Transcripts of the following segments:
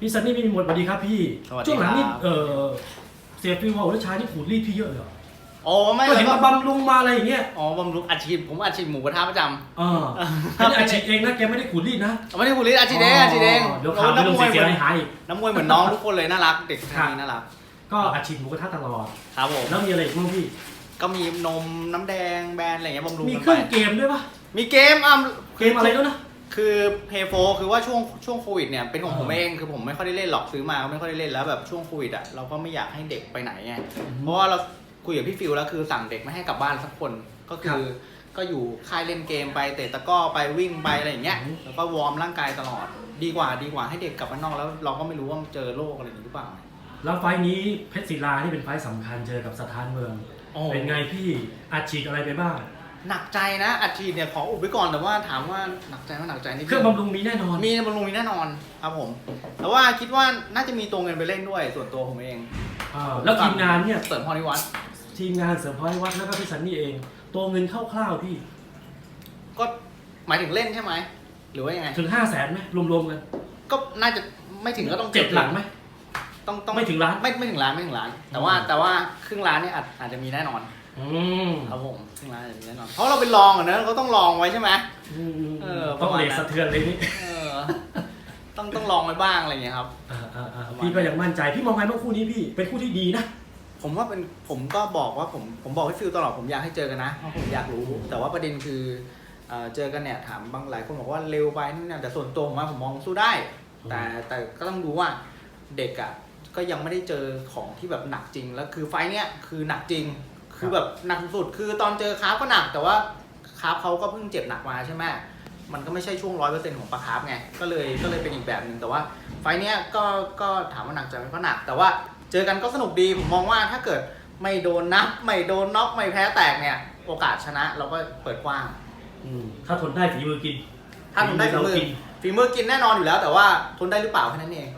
พี่ซันนี่พี่มีหมดสวัสดีครับพี่สวัสดีช่วงหลังนี่ครับ เออเสียฟิวว่าหัวชายนี่ขูดรีดพี่เยอะเลยเหรอโอ้ไม่ก็เลเห็ยนครัมาบบำรุงมาอะไรอย่างเงี้ยอ๋อบำรุงอาชีพผมอาชีพหมูกระทะประจเอออันนี้อาชีพเองนะแกไม่ได้ขูดรีดนะำไม่ได้พูดลิสอาชีพเองอาชีพเองเดี๋ยวข่าวไม่ลงนักมวยเสีเหยมือนหายอีกนักมวยเหมือนน้องทุกคนเลยน่ารักเด็กครับน่ารักก็อาชีพหมูกระทะตลอด ครับผมแล้วมีอะไรอีกบ้างพี่ ก็มีนมน้ำแดงแบรนด์อะไรเงี้ยบำรุงมีกันเคไปรื่องเกมด้วยปะมีเกมอะเกมอะไรด้วยนะ คือเพย์โฟคือว่าช่วงช่วงโควิดเนี่ยเป็นของผมอ่าเองคือผมไม่ค่อยได้เล่นหรอกซื้อมาก็ไม่ค่อยได้เล่นแล้วแบบช่วงโควิดอะเราก็ไม่อยากให้เด็กไปไหนไงเพราะว่าเราคุยกับพี่ฟิวแล้วคือสั่งเด็กไม่ให้กลับบ้านสักคนก็คือก็อยู่ค่ายเล่นเกมไปเตะตะกร้อไปวิ่งไปอะไรอย่างเงี้ยอืมแล้วก็วอร์มร่างกายตลอดดีกว่าดีกว่าให้เด็กกลับมานอกแล้วเราก็ไม่รู้ว่ามันเจอโรคอะไรอย่างนี้หรือเปล่า แล้วไฟล์นี้เพชรศิลานี่เป็นไฟล์สำคัญเจอกับสถานเมืองโอ้เป็นไงพี่อัดฉีดอะไรไปบ้าง หนักใจนะอัดฉีดเนี่ยขออุบไว้ก่อนแต่ว่าถามว่าหนักใจไหมหนักใจนิดเครื่องบำรุงมีแน่นอน มีบำรุงมีแน่นอนครับผม แต่ว่าคิดว่าน่าจะมีตัวเงินไปเล่นด้วยส่วนตัวผมเองอ่าแล้วทีมงานเนี่ย เสริมพรนิวัฒน์ทีมงานเสริมพอยวัดแล้วก็พี่ซันนี่เอง ตัวเงินคร่าวๆพี่ ก็หมายถึงเล่นใช่ไหมหรือว่ายังไงถึงห้าแสนไหมรวมๆกันก็น่าจะไม่ถึงก็ต้องเจ็ดหลังไหม ต้องต้องไม่ถึงล้าน ไม่ไม่ถึงล้านไม่ถึงล้าน แต่ว่าอืมแต่ว่าครึ่งล้านเนี่ยอาจอาจจะมีแน่นอน อืมครับผมครึ่งล้านอาจจะมีแน่นอนเพราะเราเป็นรองอะเนอะเขาต้องรองไว้ใช่ไหม เออต้องประมาณเลทนั้นสะเทือนเลยนี่เออ ต้องต้องลองไว้บ้างอะไรอย่างเงี้ยครับ อ่าอ่าอ่าประมาณพี่ก็ยังมั่นใจพี่มองไงบ้างคู่นี้พี่เป็นคู่ที่ดีนะ ผมว่าเป็นผมก็บอกว่าผมผมบอกให้ฟิลตลอดผมอยากให้เจอกันนะเพราะผมอยากรู้ แต่ว่าประเด็นคือเอ่อเจอกันเนี่ยถามบางหลายคนบอกว่าเร็วไปนั่นนะแต่ส่วนตัวผมว่าผมมองสู้ได้ แต่แต่ก็ต้องดูว่าเด็กอะก็ยังไม่ได้เจอของที่แบบหนักจริงแล้วคือไฟท์เนี้ยคือหนักจริง คือแบบหนักสุดคือตอนเจอคาร์ฟก็หนัก แต่ว่าคาร์ฟเขาก็เพิ่งเจ็บหนักมาใช่ไหมมันก็ไม่ใช่ช่วงร้อยเปอร์เซ็นต์ของปลาคาร์ฟไงก็เลยก็เลยเป็นอีกแบบหนึ่งแต่ว่า ไฟล์เนี้ยก็ก็ถามว่าหนักใจไหมก็หนัก แต่ว่าเจอกันก็สนุกดีผมมองว่าถ้าเกิดไม่โดนนับไม่โดนน็อกไม่แพ้แตกเนี่ย โอกาสชนะเราก็เปิดกว้างอืมถ้าทนได้ฝีมือกิน ถ้าทนได้ฝีมือเรากินฝีมือกินแน่นอนอยู่แล้ว แต่ว่าทนได้หรือเปล่าแค่นั้นเอง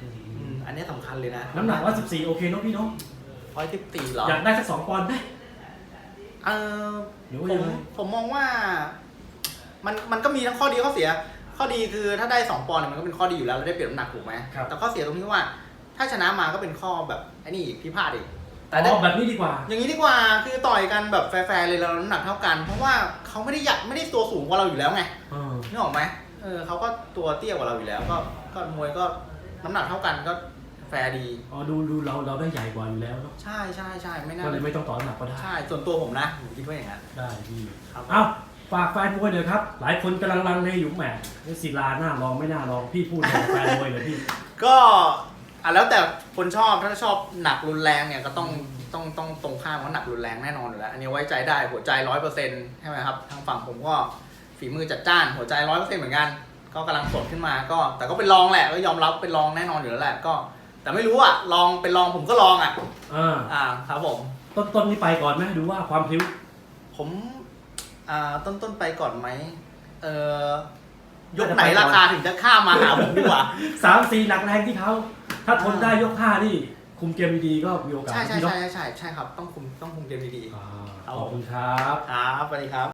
อือืมมอันนี้สำคัญเลยนะน้ำหนักว่า14โอเคเนาะพี่เนาะร้อยสิบสี่หรออยากได้สักสองปอนด์ไหม เออหรือผว่ายังมไง ผมมองว่า มันมันก็มีทั้งข้อดีข้อเสีย ข้อดีคือถ้าได้สองปอนด์เนี่ยมันก็เป็นข้อดีอยู่แล้วเราได้เปรียบน้ำหนักถูกไหมแต่ข้อเสียตรงที่ว่า ถ้าชนะมาก็เป็นข้อแบบไอ้นี่อีกพิพาทอีกอ๋อแบบนี้ดีกว่า อย่างนี้ดีกว่าคือต่อยกันแบบแฟร์ๆเลยเราน้ำหนักเท่ากัน เพราะว่าเขาไม่ได้อยากไม่ได้ตัวสูงกว่าเราอยู่แล้วไงเออนึกออกไหมเออเขาก็ตัวเตี้ยกว่าเราอยู่แล้ว ก็ก็มวยก็น้ำหนักเท่ากันก็ แฟร์ดี อ๋อดูดูเราเราได้ใหญ่กว่าอยู่แล้วเนาะใช่ใช่ใช่ไม่น่าก็เลยไม่ต้องต่อน้ำหนักก็ได้ ใช่ส่วนตัวผมนะผมคิดว่าอย่างนั้น ได้พี่ครับ เอ้าฝากแฟนมวยเลยครับ หลายคนกำลังลังเลอยู่แหมศิลาหน้าลองไม่น่าลองพี่พูดกับแฟนมวยเลยพี่ ก็อะแล้วแต่คนชอบถ้าชอบหนักรุนแรงเนี่ยก็ต้องต้องต้องตรงข้ามว่าหนักรุนแรงแน่นอนอยู่แล้วอันนี้ไว้ใจได้หัวใจร้อยเปอร์เซ็นต์ใช่ไหมครับทางฝั่งผมก็ฝีมือจัดจ้านหัวใจร้อยเปอร์เซ็นต์เหมือนกัน ก็กำลังสดขึ้นมาก็ แต่ก็เป็นรองแหละก็ยอมรับเป็นรองแน่นอนอยู่แล้วแหละก็ แต่ไม่รู้อะลองเป็นรองผมก็ลองอะ อ่าอ่าครับผม ต้นต้นนี่ไปก่อนไหมดูว่าความพลิ้วผมอ่าต้นต้นไปก่อนไหมเอ่อยกไหนราคาถึงจะข้ามมาหาผมดีกว่า สามสี่หนักแรงที่เขาถ้าทนได้ยกห้านี่ คุมเกมดีๆก็มีโอกาสใช่ใช่พี่เนาะใช่ใช่ใช่ครับ ต้องคุมต้องคุมเกมดีอ่าครับขอบคุณครับ ๆครับสวัสดีครับ